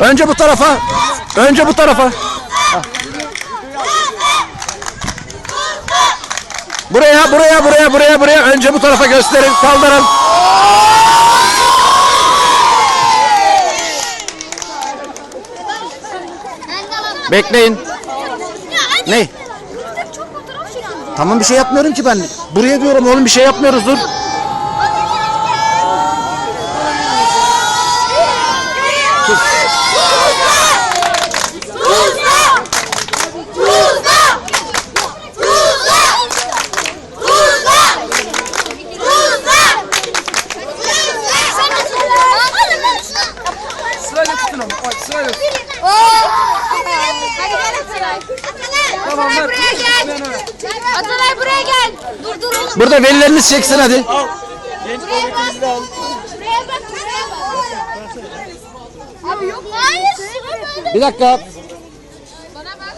Önce bu tarafa. Önce bu tarafa. Buraya, buraya, buraya, buraya, buraya. Önce bu tarafa gösterin. Kaldırın. Bekleyin. Ne? Çekildi. Tamam bir şey yapmıyorum ki ben. Buraya diyorum oğlum bir şey yapmıyoruz dur. Tutun ama. Bak sırayla tutun. Hadi gel Atalay. Atalay buraya gel. Atalay buraya gel. Dur dur oğlum. Burada velileriniz çeksin hadi. Genç komikimizi de al. Buraya bak. Buraya bak. Abi yok. Hayır. Bir dakika. Bana bak.